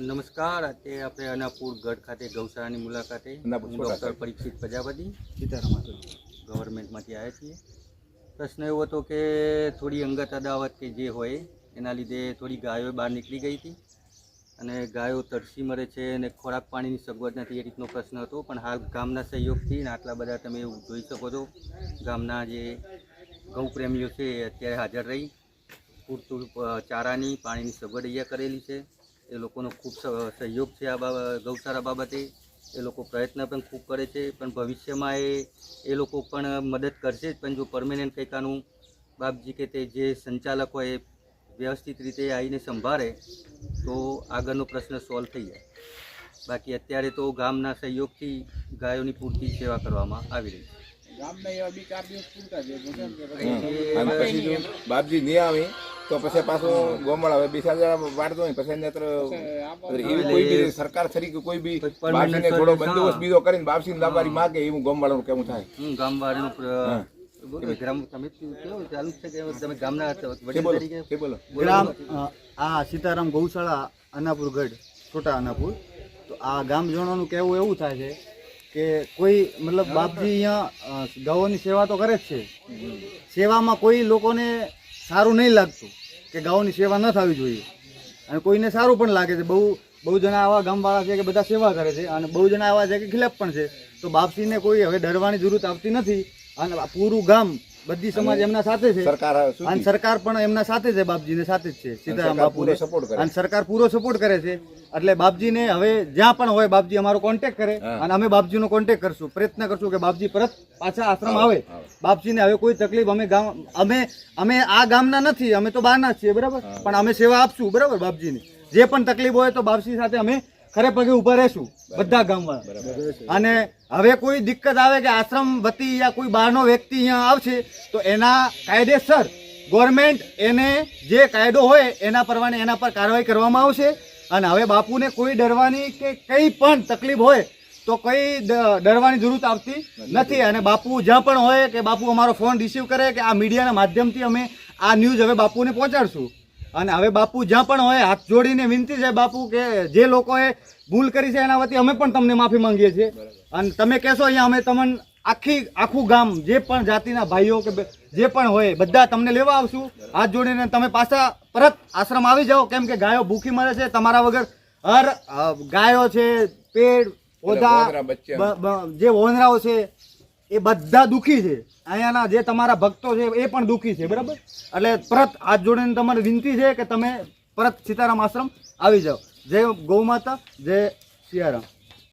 નમસ્કાર. આજે આપણે અનાપુર ગઢ ખાતે ગૌશાળાની મુલાકાતે ડૉક્ટર પરીક્ષિત પ્રજાપતિ સીતારામ ગવર્મેન્ટમાંથી આવ્યા છીએ. પ્રશ્ન એવો હતો કે થોડી અંગત અદાવત કે જે હોય એના લીધે થોડી ગાયો બહાર નીકળી ગઈ હતી અને ગાયો તરસી મરે છે અને ખોરાક પાણીની સગવડ નથી એ રીતનો પ્રશ્ન હતો. પણ હાલ ગામના સહયોગથી આટલા બધા તમે જોઈ શકો છો. ગામના જે ગૌ પ્રેમીઓ છે એ અત્યારે હાજર રહી. પૂરતું ચારાની પાણીની સગવડ અહીંયા કરેલી છે. એ લોકોનો ખૂબ સ- સહયોગ છે આ બાબ- ગૌશાળા બાબતે. એ લોકો પ્રયત્ન પણ ખૂબ કરે છે પણ ભવિષ્યમાં એ એ લોકો પણ મદદ કરશે જ. પણ જો પરમેનન્ટ કંઈક આનું બાપજી કે તે જે સંચાલક હોય એ વ્યવસ્થિત રીતે આવીને સંભાળે તો આગળનો પ્રશ્ન સોલ્વ થઈ જાય. બાકી અત્યારે તો ગામના સહયોગથી ગાયોની પૂરતી સેવા કરવામાં આવી રહી જો બાપજી નહીં આવે તો પછી પાછું ગોમવાળા હવે બીજા જણા વાળતો હોય પછી અન્યત્ર એવી કોઈ બી સરકાર તરીકે કોઈ બી કોઈ થોડો બંદોબસ્ત બીજો કરીને બાપજીને દાબારી માગે એવું ગોમવાળાનું કેવું થાય? હું. ગામવાળાનું ગ્રામ કેવું ચાલુ છે કે તમે ગામના કે વડીલ બોલો? તરીકે? કે બોલો? ગ્રામ આ સીતારામ ગૌશાળા અનાપુર ગઢ છોટા અનાપુર. તો આ ગામજનોનું કહેવું એવું થાય છે કે કોઈ મતલબ બાપજી અહીંયા અ, સેવા તો કરે જ છે. સેવામાં કોઈ લોકોને સારું નહીં લાગતું. કે ગાયોની સેવા ન થવી જોઈએ. અને કોઈને સારું પણ લાગે છે. બહુ બહુ જણા આવા ગામવાળા છે કે બધા સેવા કરે છે. અને બહુ જણા આવા છે કે ખિલાફ પણ છે. તો બાપસીને કોઈ હવે ડરવાની જરૂરત આવતી નથી. અને પૂરું ગામ બધી સમાજ એમના સાથે છે. સરકાર અને સરકાર પણ એમના સાથે છે બાપજીને સાથે જ છે સીતારામ બાપુને. સપોર્ટ કરે. અને સરકાર પૂરો સપોર્ટ કરે છે. એટલે બાપજીને હવે જ્યાં પણ હોય બાપજી અમારો કોન્ટેક કરે અને અમે બાપજીનો કોન્ટેક કરશું. પ્રયત્ન કરશું કે બાપજી પરત પાછા આશ્રમ આવે. બાપજીને હવે કોઈ તકલીફ અમે ગામ અમે અમે આ ગામના નથી અમે તો બહારના છીએ બરાબર? પણ અમે સેવા આપશું બરાબર બાપજીની? જે પણ તકલીફ હોય તો બાપજી સાથે અમે ખરે પગે ઊભા રહેશું બધા ગામવાળા. અને હવે કોઈ દિક્કત આવે કે આશ્રમ વતી યા કોઈ બહારનો વ્યક્તિ અહીંયા આવશે તો એના કાયદેસર ગવર્મેન્ટ એને જે કાયદો હોય એના પ્રમાણે એના પર કાર્યવાહી કરવામાં આવશે. અને હવે બાપુને કોઈ ડરવાની કે કંઈ પણ તકલીફ હોય તો કઈ ડરવાની જરૂરત આવતી નથી. અને બાપુ જ્યાં પણ હોય કે બાપુ અમારો ફોન રિસીવ કરે કે આ મીડિયાના માધ્યમથી અમે આ ન્યૂઝ હવે બાપુને પહોંચાડશું. અને હવે બાપુ જ્યાં પણ હોય હાથ જોડીને વિનંતી છે બાપુ કે જે લોકોએ ભૂલ કરી છે એના વતી અમે પણ તમને માફી માંગીએ છીએ. અને તમે કહેશો અહીંયા અમે તમને આખી આખું ગામ જે પણ જાતિના ભાઈઓ કે જે પણ હોય બધા તમને લેવા આવશું. હાથ જોડીને તમે પાછા પરત આશ્રમ આવી જાઓ. કેમ કે ગાયો ભૂખી મરે છે તમારા વગર હર ગાયો છે પેડ બ- જે વોનરાઓ છે એ બધા દુઃખી છે. અહીંયાના જે તમારા ભક્તો છે એ પણ દુઃખી છે, બરાબર? એટલે પરત હાથ જોડીને તમારી વિનંતી છે કે તમે પરત સીતારામ આશ્રમ આવી જાઓ. જય ગૌ માતા, જય સિયારામ.